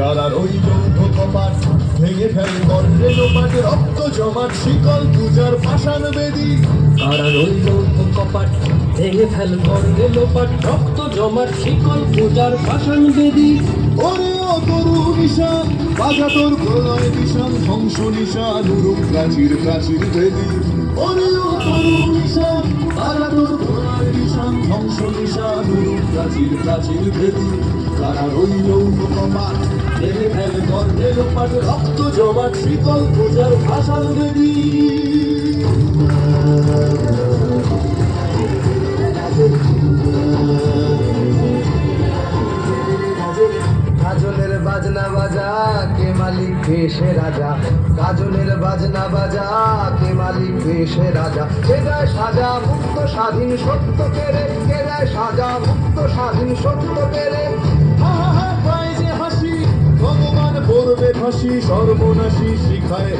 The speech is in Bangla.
কারার ওই যৌথ কপাট ভেঙে ফেল গর্বে লোপাট রক্ত জমাট, শিকল পূজার পাষাণ বেদী। কারার ওই যৌথ কপাট ভেঙে ফেল গর্গে লোপাট, রক্ত জমার শিকল পূজার পাষাণ বেদী। ওরে ও তরু বাজা তোর প্রলয় নিশান, ধ্বংস নিশান উরুপ প্রাচীর প্রাচীর বেদী। ওরে ও তরু নিশান বাজা তোর প্রলয় নিশান, ধ্বংস নিশান উরুপ প্রাচীর প্রাচীর বেদী। কারা রইল কপাট বেদী কাজলের বাজনা বাজা, কে মালিক দেশে রাজা? কাজলের বাজনা বাজা, কে মালিক দেশে রাজা? কে সাজা মুক্ত স্বাধীন সত্য কেড়ে কে সাজা মুক্ত স্বাধীন সত্য কেড়ে ফাঁসি সর্বনাশী শিখায়।